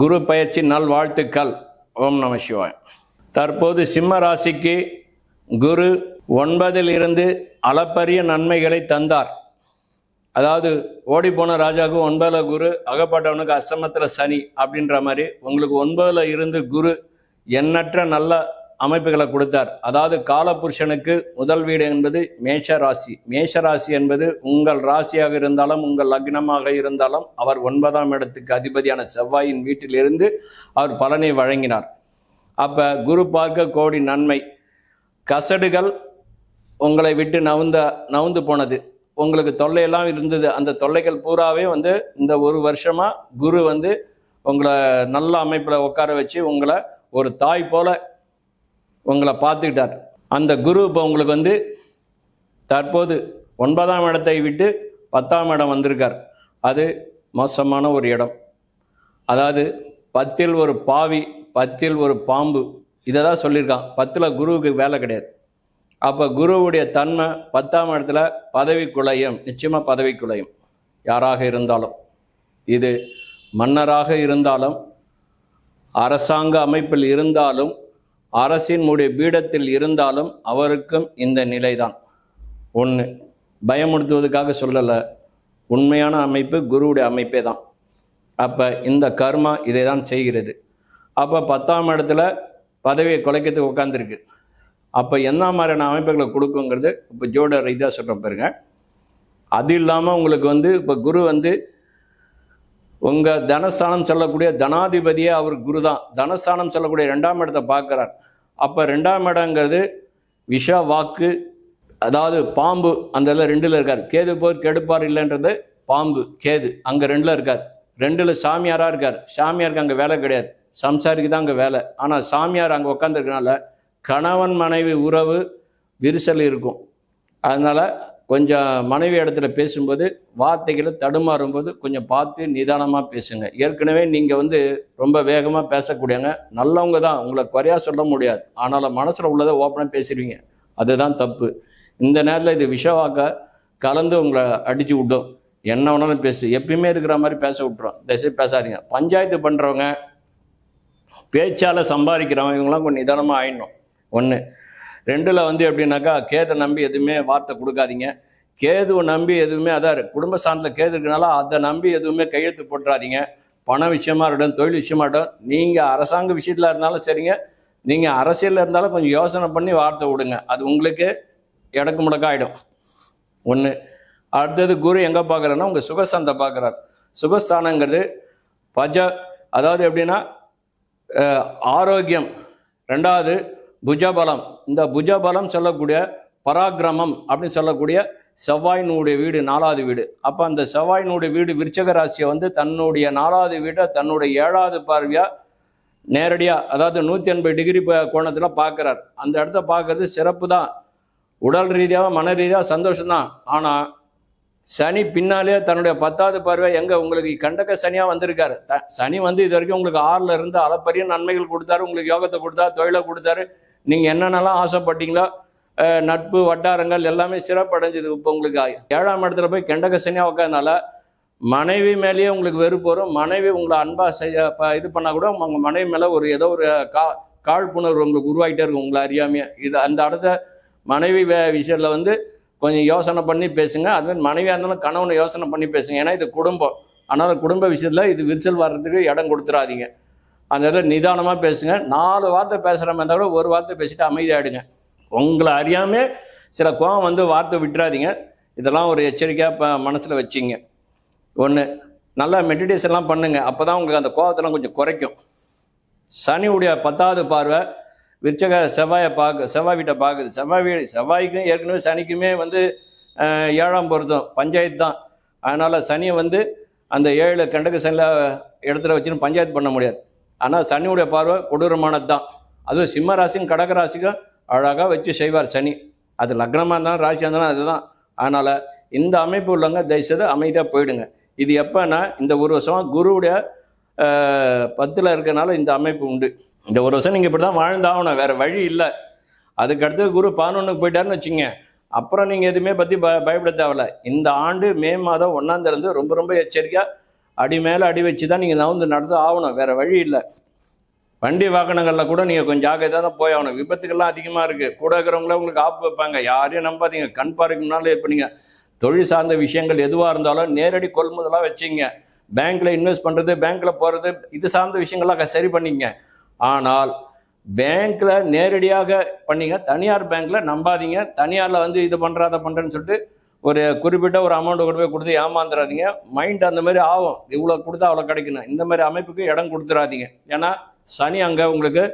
குரு பயிற்சி நல்வாழ்த்துக்கள் ஓம் நம சிவாய். தற்போது சிம்ம ராசிக்கு குரு ஒன்பதில் இருந்து அளப்பரிய நன்மைகளை தந்தார். அதாவது ஓடிப்போன ராஜாவுக்கு ஒன்பதில் குரு அகப்பட்டவனுக்கு அஷ்டமத்தில் சனி அப்படின்ற மாதிரி உங்களுக்கு ஒன்பதில் இருந்து குரு எண்ணற்ற நல்ல அமைப்புகளை கொடுத்தார். அதாவது காலபுருஷனுக்கு முதல் வீடு என்பது மேஷ ராசி. மேஷ ராசி என்பது உங்கள் ராசியாக இருந்தாலும் உங்கள் லக்னமாக இருந்தாலும் அவர் ஒன்பதாம் இடத்துக்கு அதிபதியான செவ்வாயின் வீட்டிலிருந்து அவர் பலனை வழங்கினார். அப்ப குரு பார்க்க கோடி நன்மை. கசடுகள் உங்களை விட்டு நவுந்த நவுந்து போனது. உங்களுக்கு தொல்லையெல்லாம் இருந்தது. அந்த தொல்லைகள் பூராவே வந்து இந்த ஒரு வருஷமாக குரு வந்து உங்களை நல்ல அமைப்பில் உட்கார வச்சு உங்களை ஒரு தாய் போல உங்களை பார்த்துக்கிட்டார். அந்த குரு இப்போ உங்களுக்கு வந்து தற்போது ஒன்பதாம் இடத்தை விட்டு பத்தாம் இடம் வந்திருக்கார். அது மோசமான ஒரு இடம். அதாவது பத்தில் ஒரு பாவி பத்தில் ஒரு பாம்பு இதை தான் சொல்லியிருக்கான். பத்தில் குருவுக்கு வேலை கிடையாது. அப்போ குருவுடைய தன்மை பத்தாம் இடத்துல பதவி குலையும் நிச்சயமாக பதவி குலையும். யாராக இருந்தாலும். இது மன்னராக இருந்தாலும் அரசாங்க அமைப்பில் இருந்தாலும் அரசின் முடிய பீடத்தில் இருந்தாலும் அவருக்கும் இந்த நிலைதான். ஒன்று பயமுறுத்துவதற்காக சொல்லலை. உண்மையான அமைப்பு குருவுடைய அமைப்பே தான் அப்போ இந்த கர்மா இதை தான் செய்கிறது. அப்போ பத்தாம் இடத்துல பதவியை குலைக்கிறதுக்கு உட்காந்துருக்கு அப்போ என்ன மாதிரியான அமைப்புகளை கொடுக்குங்கிறது இப்போ ஜோட ரீதியாக சொல்கிறேன் பாருங்க. அது இல்லாமல் உங்களுக்கு வந்து இப்போ குரு வந்து உங்கள் தனஸ்தானம் சொல்லக்கூடிய தனாதிபதியே அவர் குரு தான் தனஸ்தானம் சொல்லக்கூடிய ரெண்டாம் இடத்தை பார்க்குறார். அப்போ ரெண்டாம் இடங்கிறது விஷ வாக்கு அதாவது பாம்பு அந்த ரெண்டில் இருக்கார். கேது போர் கெடுப்பார் இல்லைன்றது பாம்பு கேது அங்கே ரெண்டில் இருக்கார். ரெண்டில் சாமியாராக இருக்கார். சாமியாருக்கு அங்கே வேலை கிடையாது. சம்சாரிக்கு தான் அங்கே வேலை. ஆனால் சாமியார் அங்கே உட்காந்துருக்கனால கணவன் மனைவி உறவு விரிசல் இருக்கும். அதனால் கொஞ்சம் மனைவி இடத்துல பேசும்போது வார்த்தைகளை தடுமாறும்போது கொஞ்சம் பார்த்து நிதானமாக பேசுங்க. ஏற்கனவே நீங்கள் வந்து ரொம்ப வேகமாக பேசக்கூடியவங்க நல்லவங்க தான். உங்களை குறையா சொல்ல முடியாது. ஆனாலும் மனசில் உள்ளதை ஓப்பனாக பேசிடுவீங்க. அதுதான் தப்பு. இந்த நேரத்தில் இது விஷவாக்க கலந்து உங்களை அடித்து விடும். என்ன வேணாலும் பேசு. எப்பயுமே இருக்கிற மாதிரி பேச விட்டுரும். தயவுசெய்து பேசாதீங்க. பஞ்சாயத்து பண்ணுறவங்க பேச்சால் சம்பாதிக்கிறவங்க இவங்களாம் கொஞ்சம் நிதானமாக ஆயிடணும். ஒன்று ரெண்டில் வந்து எப்படின்னாக்கா கேதை நம்பி எதுவுமே வார்த்தை கொடுக்காதீங்க. கேதுவை நம்பி எதுவுமே அதான் குடும்ப சார்ந்தில் கேது இருக்கனால அதை நம்பி எதுவுமே கையெழுத்து போட்டுறாதீங்க. பண விஷயமா இருக்கட்டும் தொழில் விஷயமா இருக்கட்டும் நீங்கள் அரசாங்க விஷயத்தில் இருந்தாலும் சரிங்க. நீங்கள் அரசியலில் இருந்தாலும் கொஞ்சம் யோசனை பண்ணி வார்த்தை விடுங்க. அது உங்களுக்கு இடக்கு முடக்காயிடும் ஒன்று அடுத்தது குரு எங்கே பார்க்குறேன்னா உங்கள் சுகஸ்தானத்தை பார்க்குறாரு சுகஸ்தானங்கிறது பஜ அதாவது எப்படின்னா ஆரோக்கியம். ரெண்டாவது புஜபலம். இந்த புஜபலம் சொல்லக்கூடிய பராக்கிரமம் அப்படின்னு சொல்லக்கூடிய செவ்வாயினுடைய வீடு நாலாவது வீடு. அப்போ அந்த செவ்வாயினுடைய வீடு விருச்சக ராசியை வந்து தன்னுடைய நாலாவது வீடை தன்னுடைய ஏழாவது பார்வையாக நேரடியாக அதாவது நூற்றி எண்பது டிகிரி கோணத்தில் பார்க்குறார். அந்த இடத்த பார்க்கறது சிறப்பு தான். உடல் ரீதியாக மன ரீதியாக சந்தோஷம்தான். ஆனால் சனி பின்னாலே தன்னுடைய பத்தாவது பார்வை எங்கே? உங்களுக்கு கண்டக்க சனியாக வந்திருக்காரு. த- சனி வந்து இது வரைக்கும் உங்களுக்கு ஆறில் இருந்து அளப்பரிய நன்மைகள் கொடுத்தாரு. உங்களுக்கு யோகத்தை கொடுத்தாரு தொழிலை கொடுத்தாரு. நீங்கள் என்னென்னலாம் ஆசைப்பட்டீங்களோ நட்பு வட்டாரங்கள் எல்லாமே சிறப்படைஞ்சது இப்போ உங்களுக்கு ஏழாம் இடத்துல போய் கெண்டக சனியா உட்காந்தனால மனைவி மேலேயே உங்களுக்கு வெறுப்பு வரும். மனைவி உங்களை அன்பா செய்ய ப- இது பண்ணால் கூட உங்கள் மனைவி மேலே ஒரு ஏதோ ஒரு கா காழ்ப்புணர்வு உங்களுக்கு உருவாகிட்டே இருக்கும் உங்களை அறியாமையே. இது அந்த இடத்த மனைவி வே- விஷயத்தில் வந்து கொஞ்சம் யோசனை பண்ணி பேசுங்க. அதுமாதிரி மனைவியாக இருந்தாலும் கணவனை யோசனை பண்ணி பேசுங்க. ஏன்னா இது குடும்பம். அதனால் குடும்ப விஷயத்தில் இது விரிச்சல் வர்றதுக்கு இடம் கொடுத்துடாதீங்க அந்த இடத்துல நிதானமாக பேசுங்க. நாலு வார்த்தை பேசுகிற மாதிரி இருந்தால் கூட ஒரு வார்த்தை பேசிட்டு அமைதியாகிடுங்க உங்களை அறியாமல் சில கோவம் வந்து வார்த்தை விட்டுறாதீங்க. இதெல்லாம் ஒரு எச்சரிக்கையாக இப்போ மனசில் வச்சிங்க. ஒன்று நல்லா மெடிடேஷன்லாம் பண்ணுங்க. அப்போ தான் உங்களுக்கு அந்த கோவத்தெல்லாம் கொஞ்சம் குறைக்கும். சனியுடைய பத்தாவது பார்வை விருச்சக செவ்வாயை பார்க்க செவ்வாய் வீட்டை பார்க்குது. செவ்வாய் வீடு செவ்வாய்க்கும் ஏற்கனவே சனிக்குமே வந்து ஏழாம் பொருத்தம் பஞ்சாயத்து தான். அதனால் சனியை வந்து அந்த ஏழு கண்டக சனியில் இடத்துல வச்சுன்னு பஞ்சாயத்து பண்ண முடியாது. ஆனால் சனியுடைய பார்வை கொடூரமானது தான் அதுவும் சிம்ம ராசியும் கடக ராசிக்கும் அழகாக வச்சு செய்வார் சனி. அது லக்னமாக இருந்தாலும் ராசியாக இருந்தாலும் அதுதான். அதனால் இந்த அமைப்பு உள்ளவங்க தயவுசெய்து அமைதியாக போயிடுங்க. இது எப்போன்னா இந்த ஒரு வருஷமாக குருவுடைய பத்தில் இருக்கனால இந்த அமைப்பு உண்டு. இந்த ஒரு வருஷம் நீங்கள் இப்படி தான் வாழ்ந்தாகணும். வேறு வழி இல்லை. அதுக்கடுத்து குரு பதினொன்றுக்கு போயிட்டாருன்னு வச்சுங்க. அப்புறம் நீங்கள் எதுவுமே பற்றி ப பயப்பட தேவையில்ல. இந்த ஆண்டு மே மாதம் ஒன்றாந்தேருந்து ரொம்ப ரொம்ப எச்சரிக்கையாக அடி மேலே அடி வச்சு தான் நீங்கள் நவுந்து நடந்து ஆகணும். வேறு வழி இல்லை. வண்டி வாகனங்களில் கூட நீங்கள் கொஞ்சம் ஜாக்கிரதாக தான் போய் ஆகணும். விபத்துக்கள்லாம் அதிகமாக இருக்குது கூட இருக்கிறவங்கள உங்களுக்கு ஆப்பு வைப்பாங்க. யாரையும் நம்பாதீங்க. கண் பார்க்கணும்னாலும் இப்போ நீங்கள் தொழில் சார்ந்த விஷயங்கள் எதுவாக இருந்தாலும் நேரடி கொள்முதலாக வச்சுங்க. பேங்க்கில் இன்வெஸ்ட் பண்ணுறது பேங்க்கில் போகிறது இது சார்ந்த விஷயங்கள்லாம் சரி பண்ணிங்க. ஆனால் பேங்க்கில் நேரடியாக பண்ணிங்க. தனியார் பேங்க்கில் நம்பாதீங்க. தனியாரில் வந்து இது பண்ணுற அதை பண்ணுறேன்னு சொல்லிட்டு ஒரு குறிப்பிட்ட ஒரு அமௌண்ட்டை கொண்டு போய் கொடுத்து ஏமாந்துடாதீங்க மைண்ட் அந்த மாதிரி ஆகும். இவ்வளோ கொடுத்தா அவ்வளோ கிடைக்கணும் இந்த மாதிரி அமைப்புக்கு இடம் கொடுத்துடாதீங்க ஏன்னா சனி அங்கே உங்களுக்கு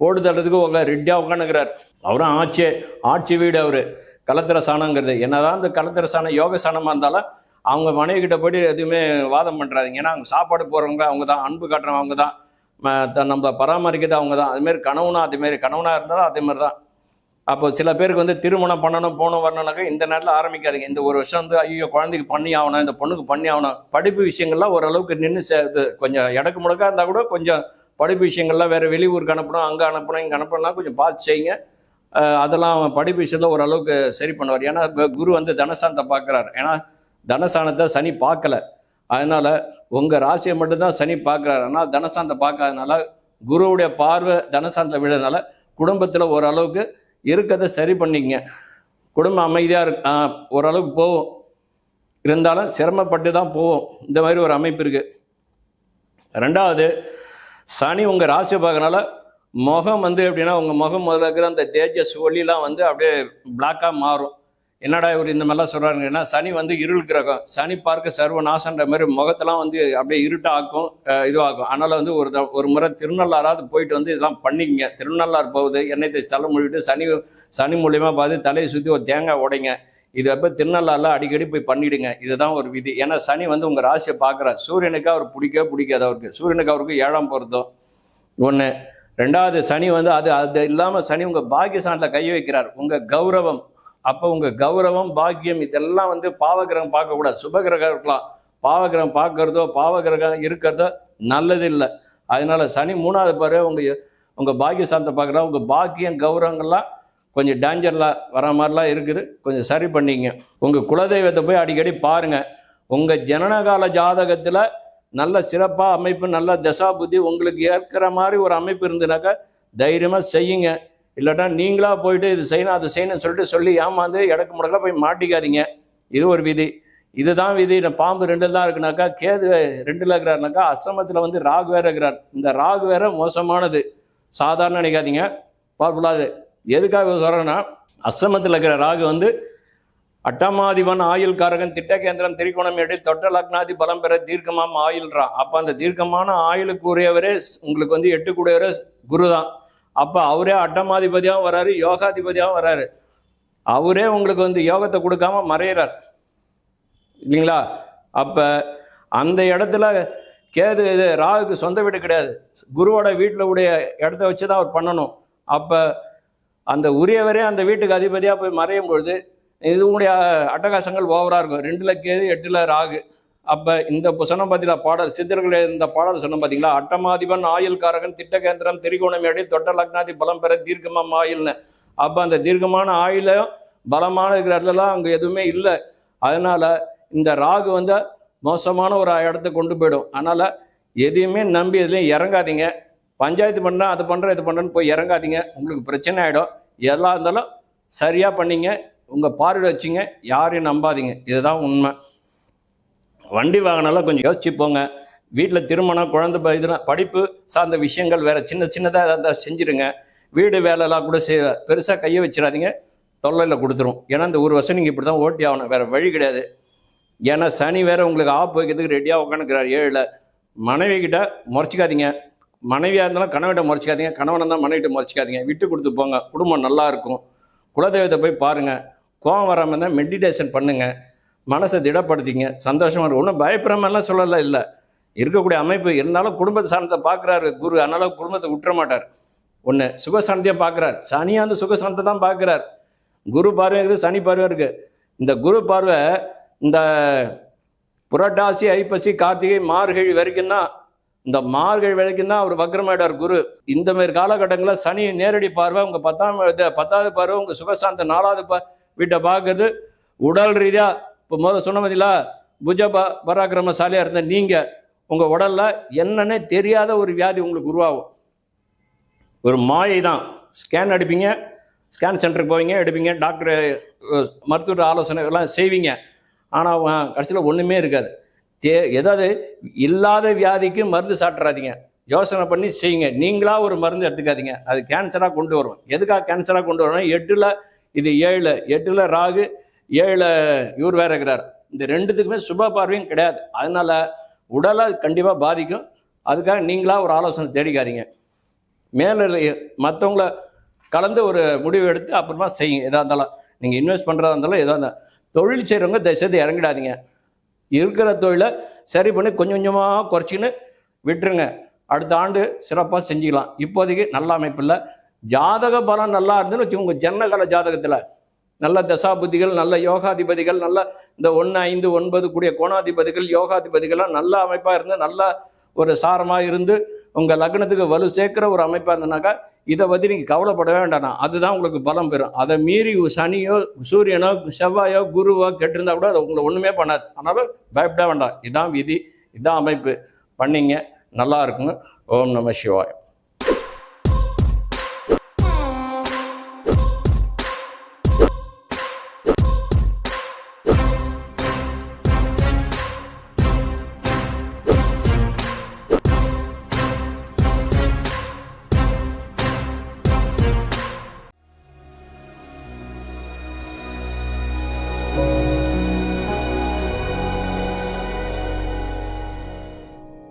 போட்டு தள்ளுறதுக்கு உங்களை ரெட்டியாக உட்காந்துக்கிறார் அவரும் ஆட்சி ஆட்சி வீடு அவர். கலத்திர சாணங்கிறது. என்னதான் இந்த கலத்திர சாணம் யோக சாணமாக இருந்தாலும் அவங்க மனைவி கிட்ட போயிட்டு எதுவுமே வாதம் பண்ணுறாதீங்க ஏன்னா அவங்க சாப்பாடு போகிறவங்க அவங்க தான். அன்பு காட்டுறவங்க அவங்க தான். ம- த- நம்ம பராமரிக்கிறது அவங்க தான். அதுமாரி கணவனா அதேமாரி கணவனாக இருந்தாலும் அதே மாதிரி தான். அப்போ சில பேருக்கு வந்து திருமணம் பண்ணணும் போகணும் வரணும்னாக்கா இந்த நேரத்தில் ஆரம்பிக்காதீங்க. இந்த ஒரு வருஷம் வந்து ஐயோ குழந்தைக்கு பண்ணி ஆகணும் இந்த பொண்ணுக்கு பண்ணி ஆகணும். படிப்பு விஷயங்கள்லாம் ஓரளவுக்கு நின்று சேர்த்து கொஞ்சம் இடக்கு முடக்கா இருந்தால் கூட கொஞ்சம் படிப்பு விஷயங்கள்லாம் வேறு வெளியூருக்கு அனுப்பணும் அங்கே அனுப்பணும் இங்கே அனுப்பணும்னா கொஞ்சம் பார்த்து செய்யுங்க. அதெல்லாம் படிப்பு விஷயத்தில் ஓரளவுக்கு சரி பண்ணுவார். ஏன்னா குரு வந்து தனசானத்தை பார்க்குறாரு. ஏன்னா தனசானத்தை சனி பார்க்கல. அதனால் உங்கள் ராசியை மட்டும்தான் சனி பார்க்குறாரு. ஆனால் தனசாந்தத்தை பார்க்காதனால குருவுடைய பார்வை தனசாந்தத்தில் விழுறதுனால குடும்பத்தில் ஓரளவுக்கு இருக்கிறத சரி பண்ணிக்கங்க. குடும்பம் அமைதியாக இரு ஓரளவுக்கு போகும் இருந்தாலும் சிரமப்பட்டு தான் போவோம். இந்த மாதிரி ஒரு அமைப்பு இருக்குது ரெண்டாவது சனி உங்கள் ராசியை பார்க்கறனால முகம் வந்து எப்படின்னா உங்கள் முகம் முதல்ல இருக்கிற அந்த தேஜஸ் ஒளிலாம் வந்து அப்படியே பிளாக்காக மாறும். என்னடா இவர் இந்த மாதிரிலாம் சொல்கிறாருங்கன்னா சனி வந்து இருள் கிரகம். சனி பார்க்க சர்வநாசன்ற மாதிரி முகத்தெல்லாம் வந்து அப்படியே இருட்டாக்கும் இதுவாகும். இதுவாக்கும் அதனால் வந்து ஒரு த- ஒரு முறை திருநள்ளாராவது போயிட்டு வந்து இதெல்லாம் பண்ணிக்கங்க. திருநள்ளார் போகுது எண்ணெய் தேய்ச்சி தலை மொழிவிட்டு சனி சனி மூலியமாக பார்த்து தலையை சுற்றி ஒரு தேங்காய் உடைங்க. இது அப்போ திருநள்ளாரில் அடிக்கடி போய் பண்ணிடுங்க. இதுதான் ஒரு விதி. ஏன்னா சனி வந்து உங்கள் ராசியை பார்க்குறாரு. சூரியனுக்கு அவர் பிடிக்கவே பிடிக்காது அவருக்கு. சூரியனுக்கு அவருக்கு ஏழாம் பொருத்தம். ஒன்று ரெண்டாவது சனி வந்து அது அது இல்லாமல் சனி உங்கள் பாக்கியசானத்தில் கை வைக்கிறார். உங்கள் கௌரவம். அப்போ உங்கள் கௌரவம் பாக்கியம் இதெல்லாம் வந்து பாவகிரகம் பார்க்கக்கூடாது. சுபகிரகம் இருக்கலாம். பாவகிரகம் பார்க்கறதோ பாவகிரகம் இருக்கிறதோ நல்லது இல்லை அதனால சனி மூணாவது பாரு உங்கள் உங்கள் பாக்கியசானத்தை பார்க்குறா உங்கள் பாக்கியம் கௌரவங்கள்லாம் கொஞ்சம் டேஞ்சரில் வர மாதிரிலாம் இருக்குது. கொஞ்சம் சரி பண்ணிங்க. உங்கள் குலதெய்வத்தை போய் அடிக்கடி பாருங்கள் உங்கள் ஜனனகால ஜாதகத்தில் நல்ல சிறப்பாக அமைப்பு நல்ல தசா புத்தி உங்களுக்கு ஏற்கிற மாதிரி ஒரு அமைப்பு இருந்துனாக்கா தைரியமாக செய்யுங்க. இல்லாட்டா நீங்களா போயிட்டு இது செய்யணும் அது செய்யணும்னு சொல்லிட்டு சொல்லி ஏமாந்து இடக்கு முடக்கெல்லாம் போய் மாட்டிக்காதீங்க. இது ஒரு விதி. இதுதான் விதி. இந்த பாம்பு ரெண்டு தான் இருக்குனாக்கா கேது ரெண்டுல இருக்கிறாருனாக்கா அஷ்டமத்தில் வந்து ராகு வேற இருக்கிறார். இந்த ராகு வேற மோசமானது. சாதாரண நினைக்காதீங்க. பார்ப்பலாது. எதுக்காக சொல்கிறேன்னா அஷ்டமத்தில் இருக்கிற ராகு வந்து அட்டமாதிபன் ஆயுள் காரகன் திட்டகேந்திரம் திரிகோணம் எடி தொட்ட லக்னாதி பலம் பெற தீர்க்கமாம் ஆயுள்றான் அப்போ அந்த தீர்க்கமான ஆயுளுக்கு உரியவரே உங்களுக்கு வந்து எட்டு கூடியவரே குரு தான் அப்போ அவரே அட்டமாதிபதியாகவும் வராரு யோகாதிபதியாகவும் வராரு அவரே உங்களுக்கு வந்து யோகத்தை கொடுக்காம மறையிறார். இல்லைங்களா? அப்போ அந்த இடத்துல கேது இது ராகுக்கு சொந்த வீடு கிடையாது. குருவோட வீட்டில் உடைய இடத்த வச்சு தான் அவர் பண்ணணும். அப்போ அந்த உரியவரே அந்த வீட்டுக்கு அதிபதியாக போய் மறையும் பொழுது உடைய அட்டகாசங்கள் ஓவராக இருக்கும். ரெண்டில் கேது எட்டில் ராகு. அப்போ இந்த சொன்ன பார்த்தீங்களா பாடல் சித்தர்கள் இந்த பாடல் சொன்ன பார்த்தீங்களா அட்டமாதிபன் ஆயுள் காரகன் திட்டகேந்திரம் திரிகோணமேடி தொட்ட லக்னாதி பலம் பெற தீர்க்கமாம் ஆயுள்னு அப்போ அந்த தீர்க்கமான ஆயுளையும் பலமான இருக்கிற இடத்துலலாம் அங்கே எதுவுமே இல்லை. அதனால் இந்த ராகு வந்து மோசமான ஒரு இடத்த கொண்டு போயிடும். அதனால் எதையுமே நம்பி எதுலையும் இறங்காதீங்க. பஞ்சாயத்து பண்ணால் அது பண்ணுறேன் இது பண்ணுறேன்னு போய் இறங்காதீங்க. உங்களுக்கு பிரச்சனை ஆகிடும் எல்லாம் இருந்தாலும் சரியாக பண்ணிங்க. உங்கள் பார்வையில் வச்சுங்க. யாரையும் நம்பாதீங்க. இதுதான் உண்மை. வண்டி வாகனம்லாம் கொஞ்சம் யோசிச்சு போங்க. வீட்டில் திருமணம் குழந்தை ப- இதெல்லாம் படிப்பு சார்ந்த விஷயங்கள் வேறு சின்ன சின்னதாக இருந்தால் செஞ்சுருங்க. வீடு வேலைலாம் கூட செய்ய பெருசாக கையை வச்சிடாதீங்க. தொல்லையில் கொடுத்துரும். ஏன்னா இந்த ஒரு வருஷம் நீங்கள் இப்படி தான் ஓட்டி ஆகணும். வேறு வழி கிடையாது. ஏன்னா சனி வேறு உங்களுக்கு ஆப் வைக்கிறதுக்கு ரெடியாக உட்காந்துக்கிறார் ஏழில். மனைவி கிட்ட முறைச்சிக்காதீங்க. மனைவியாக இருந்தாலும் கணவன்கிட்ட முறைச்சிக்காதீங்க. கணவனை தான் மனைவிட்ட முறைச்சிக்காதீங்க. விட்டு கொடுத்து போங்க. குடும்பம் நல்லா இருக்கும். குலதெய்வத்தை போய் பாருங்கள் கோவம் வராமல் இருந்தால் மெடிடேஷன் பண்ணுங்கள் மனசை திடப்படுத்திங்க. சந்தோஷமாக இருக்கும் ஒன்றும் பயப்படுற மாதிரிலாம் சொல்லலை இல்லை. இருக்கக்கூடிய அமைப்பு இருந்தாலும் குடும்பத்தை சார்ந்ததை பார்க்குறாரு குரு. அதனால குடும்பத்தை விட்டுற மாட்டார். ஒன்று சுகசாந்தியாக பார்க்குறார் சனியாக வந்து சுகசாந்தத்தை தான் பார்க்குறார் குரு பார்வை இருக்குது சனி பார்வை இருக்குது. இந்த குரு பார்வை இந்த புரட்டாசி ஐப்பசி கார்த்திகை மார்கழி வரைக்கும் தான் இந்த மார்கழி வரைக்கும் தான் அவர் வக்ரமாயிடார் குரு. இந்த மாதிரி காலகட்டங்களில் சனி நேரடி பார்வை உங்கள் பத்தாம் பத்தாவது பார்வை உங்கள் சுகசாந்த நாலாவது பா வீட்டை பார்க்குறது உடல் ரீதியாக இப்போ முதல்ல சொன்ன பார்த்தீங்களா புஜ ப பராக்கிரமசாலியாக இருந்த நீங்கள் உங்கள் உடலில் என்னன்னே தெரியாத ஒரு வியாதி உங்களுக்கு உருவாகும். ஒரு மாயை தான் ஸ்கேன் எடுப்பீங்க ஸ்கேன் சென்டருக்கு போவீங்க எடுப்பீங்க டாக்டர் மருத்துவ ஆலோசனை எல்லாம் செய்வீங்க. ஆனால் கடைசியில் ஒன்றுமே இருக்காது. தே ஏதாவது இல்லாத வியாதிக்கு மருந்து சாப்பிட்றாதீங்க யோசனை பண்ணி செய்யுங்க. நீங்களாக ஒரு மருந்து எடுத்துக்காதீங்க. அது கேன்சராக கொண்டு வரும். எதுக்காக கேன்சராக கொண்டு வரணும் எட்டில் இது ஏழில் எட்டில் ராகு ஏழில் இவர் வேற இருக்கிறார். இந்த ரெண்டுத்துக்குமே சுப பார்வையும் கிடையாது. அதனால உடலை கண்டிப்பாக பாதிக்கும். அதுக்காக நீங்களாக ஒரு ஆலோசனை தேடிக்காதீங்க. மேலே மற்றவங்கள கலந்து ஒரு முடிவு எடுத்து அப்புறமா செய்யுங்க. எதாக இருந்தாலும் நீங்கள் இன்வெஸ்ட் பண்ணுறதா இருந்தாலும் எதாக இருந்தாலும் தொழில் செய்கிறவங்க தயவுசெய்து இறங்கிடாதீங்க. இருக்கிற தொழிலை சரி பண்ணி கொஞ்சம் கொஞ்சமாக குறைச்சின்னு விட்டுருங்க. அடுத்த ஆண்டு சிறப்பாக செஞ்சுக்கலாம். இப்போதைக்கு நல்ல அமைப்பு இல்லை. ஜாதக பலம் நல்லா இருந்துன்னு வச்சுக்கோங்க. ஜன்னகால ஜாதகத்தில் நல்ல தசாபுதிகள் நல்ல யோகாதிபதிகள் நல்ல இந்த ஒன்று ஐந்து ஒன்பது கூடிய கோணாதிபதிகள் யோகாதிபதிகள்லாம் நல்ல அமைப்பாக இருந்து நல்ல ஒரு சாரமாக இருந்து உங்கள் லக்னத்துக்கு வலு சேர்க்குற ஒரு அமைப்பாக இருந்தனாக்கா இதை பற்றி நீங்கள் கவலைப்படவே வேண்டாம் அதுதான் உங்களுக்கு பலம் பெறும். அதை மீறி சனியோ சூரியனோ செவ்வாயோ குருவோ கெட்டிருந்தா கூட அது உங்களை ஒன்றுமே பண்ணாது. ஆனாலும் பயப்பட வேண்டாம். இதான் விதி இதான் அமைப்பு. பண்ணிங்க நல்லா இருக்குங்க. ஓம் நம சிவாய்.